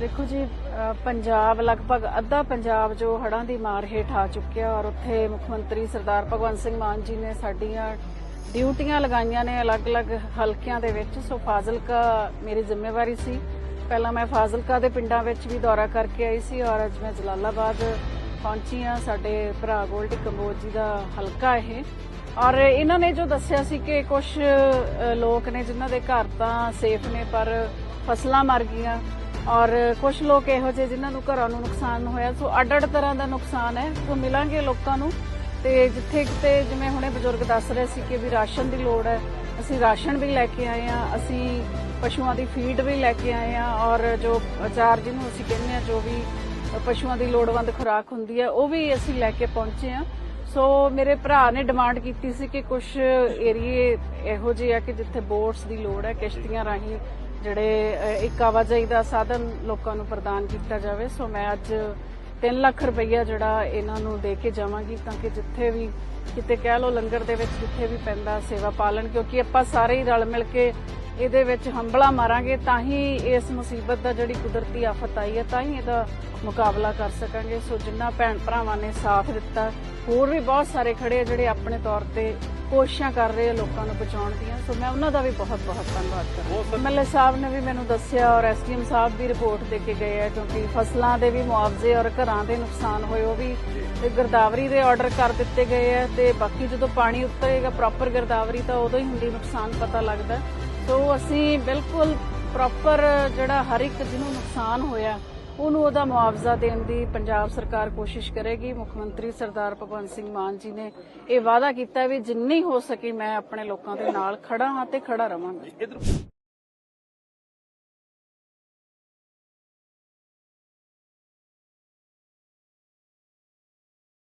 ਦੇਖੋ ਜੀ ਪੰਜਾਬ ਲਗਭਗ ਅੱਧਾ ਪੰਜਾਬ ਜੋ ਹੜਾਂ ਦੀ ਮਾਰ ਹੇਠ ਆ ਚੁੱਕਿਆ ਔਰ ਉੱਥੇ ਮੁੱਖ ਮੰਤਰੀ ਸਰਦਾਰ ਭਗਵੰਤ ਸਿੰਘ ਮਾਨ ਜੀ ਨੇ ਸਾਡੀਆਂ ਡਿਊਟੀਆਂ ਲਗਾਈਆਂ ਨੇ ਅਲੱਗ-ਅਲੱਗ ਹਲਕਿਆਂ ਦੇ ਵਿੱਚ। ਸੋ ਫਾਜ਼ਿਲਕਾ ਮੇਰੀ ਜ਼ਿੰਮੇਵਾਰੀ ਸੀ। ਪਹਿਲਾਂ ਮੈਂ ਫਾਜ਼ਿਲਕਾ ਦੇ ਪਿੰਡਾਂ ਵਿੱਚ ਵੀ ਦੌਰਾ ਕਰਕੇ ਆਈ ਸੀ ਔਰ ਅੱਜ ਮੈਂ ਜਲਾਲਾਬਾਦ ਪਹੁੰਚੀ ਹਾਂ। ਸਾਡੇ ਭਰਾ ਗੋਲਡੀ ਕੰਬੋਜ ਜੀ ਦਾ ਹਲਕਾ ਇਹ। ਔਰ ਇਹਨਾਂ ਨੇ ਜੋ ਦੱਸਿਆ ਸੀ ਕਿ ਕੁਝ ਲੋਕ ਨੇ ਜਿਨ੍ਹਾਂ ਦੇ ਘਰ ਤਾਂ ਸੇਫ ਨੇ, ਪਰ ਫਸਲਾਂ ਮਰ ਗਈਆਂ। ਔਰ ਕੁਝ ਲੋਕ ਇਹੋ ਜਿਹੇ ਜਿਨ੍ਹਾਂ ਨੂੰ ਘਰਾਂ ਨੂੰ ਨੁਕਸਾਨ ਹੋਇਆ, ਸੋ ਅੱਡ-ਅੱਡ ਤਰ੍ਹਾਂ ਦਾ ਨੁਕਸਾਨ ਹੈ। ਸੋ ਮਿਲਾਂਗੇ ਲੋਕਾਂ ਨੂੰ। ਤੇ ਜਿੱਥੇ ਕਿਤੇ ਜਿਵੇਂ ਹੁਣੇ ਬਜ਼ੁਰਗ ਦੱਸ ਰਹੇ ਸੀ ਕਿ ਵੀ ਰਾਸ਼ਨ ਦੀ ਲੋੜ ਹੈ, ਅਸੀਂ ਰਾਸ਼ਨ ਵੀ ਲੈ ਕੇ ਆਏ ਆ ਅਸੀਂ ਪਸ਼ੂਆਂ ਦੀ ਫੀਡ ਵੀ ਲੈ ਕੇ ਆਏ ਆ ਔਰ ਜੋ ਅਚਾਰ ਜਿਹਨੂੰ ਅਸੀਂ ਕਹਿੰਦੇ ਆ ਜੋ ਵੀ ਪਸ਼ੂਆਂ ਦੀ ਲੋੜਵੰਦ ਖੁਰਾਕ ਹੁੰਦੀ ਹੈ, ਉਹ ਵੀ ਅਸੀਂ ਲੈ ਕੇ ਪਹੁੰਚੇ ਆ ਸੋ ਮੇਰੇ ਭਰਾ ਨੇ ਡਿਮਾਂਡ ਕੀਤੀ ਸੀ ਕਿ ਕੁਝ ਏਰੀਏ ਇਹੋ ਜਿਹੇ ਆ ਕਿ ਜਿੱਥੇ ਬੋਟਸ ਦੀ ਲੋੜ ਹੈ, ਕਿਸ਼ਤੀਆਂ ਰਾਹੀਂ ਜਿਹੜੇ ਅ, ਇੱਕ ਆਵਾਜਾਈ ਦਾ ਸਾਧਨ ਲੋਕਾਂ ਨੂੰ ਪ੍ਰਦਾਨ ਕੀਤਾ ਜਾਵੇ। ਸੋ ਮੈਂ ਅੱਜ 3 ਲੱਖ ਰੁਪਈਆ ਜਿਹੜਾ ਇਹਨਾਂ ਨੂੰ ਦੇ ਕੇ ਜਾਵਾਂਗੀ ਤਾਂ ਕਿ ਜਿੱਥੇ ਵੀ ਕਿਤੇ ਕਹਿ ਲੋ ਲੰਗਰ ਦੇ ਵਿੱਚ ਜਿੱਥੇ ਵੀ ਪੈਂਦਾ ਸੇਵਾ ਪਾਲਣ ਕਿਉਂਕਿ ਆਪਾਂ ਸਾਰੇ ਹੀ ਰਲ ਮਿਲ ਕੇ ਇਹਦੇ ਵਿੱਚ ਹੰਬਲਾ ਮਾਰਾਂਗੇ ਤਾਂ ਹੀ ਇਸ ਮੁਸੀਬਤ ਦਾ ਜਿਹੜੀ ਕੁਦਰਤੀ ਆਫਤ ਆਈ ਹੈ, ਤਾਂ ਹੀ ਇਹਦਾ ਮੁਕਾਬਲਾ ਕਰ ਸਕਾਂਗੇ। ਸੋ ਜਿੰਨਾ ਭੈਣ ਭਰਾਵਾਂ ਨੇ ਸਾਥ ਦਿੱਤਾ, ਹੋਰ ਵੀ ਬਹੁਤ ਸਾਰੇ ਖੜੇ ਜਿਹੜੇ ਆਪਣੇ ਤੌਰ ਤੇ ਕੋਸ਼ਿਸ਼ਾਂ ਕਰ ਰਹੇ ਆ ਲੋਕਾਂ ਨੂੰ ਬਚਾਉਣ ਦੀਆਂ। ਸੋ ਮੈਂ ਉਹਨਾਂ ਦਾ ਵੀ ਬਹੁਤ ਬਹੁਤ ਧੰਨਵਾਦ ਕਰਦਾ ਐਮਐਲਏ ਸਾਹਿਬ ਨੇ ਵੀ ਮੈਨੂੰ ਦੱਸਿਆ ਔਰ ਐਸਡੀਐਮ ਸਾਹਿਬ ਵੀ ਰਿਪੋਰਟ ਦੇ ਕੇ ਗਏ ਆ, ਕਿਉਂਕਿ ਫਸਲਾਂ ਦੇ ਵੀ ਮੁਆਵਜ਼ੇ ਔਰ ਘਰਾਂ ਦੇ ਨੁਕਸਾਨ ਹੋਏ, ਉਹ ਵੀ ਤੇ ਗਿਰਦਾਵਰੀ ਦੇ ਆਰਡਰ ਕਰ ਦਿੱਤੇ ਗਏ ਆ ਤੇ ਬਾਕੀ ਜਦੋਂ ਪਾਣੀ ਉਤਰੇਗਾ ਪ੍ਰੋਪਰ ਗਿਰਦਾਵਰੀ ਤਾਂ ਉਦੋਂ ਹੀ ਹੁੰਦੀ, ਨੁਕਸਾਨ ਪਤਾ ਲੱਗਦਾ। ਸੋ ਅਸੀਂ ਬਿਲਕੁਲ ਪ੍ਰੋਪਰ ਜਿਹੜਾ ਹਰ ਇੱਕ ਜਿਹਨੂੰ ਨੁਕਸਾਨ ਹੋਇਆ, ਉਹਨੂੰ ਉਹਦਾ ਮੁਆਵਜ਼ਾ ਦੇਣ ਦੀ ਪੰਜਾਬ ਸਰਕਾਰ ਕੋਸ਼ਿਸ਼ ਕਰੇਗੀ। ਮੁੱਖ ਮੰਤਰੀ ਸਰਦਾਰ ਭਗਵੰਤ ਸਿੰਘ ਮਾਨ ਜੀ ਨੇ ਇਹ ਵਾਅਦਾ ਕੀਤਾ ਵੀ ਜਿੰਨੀ ਹੋ ਸਕੇ ਮੈਂ ਆਪਣੇ ਲੋਕਾਂ ਦੇ ਨਾਲ ਖੜਾ ਹਾਂ ਤੇ ਖੜਾ ਰਵਾਂਗਾ।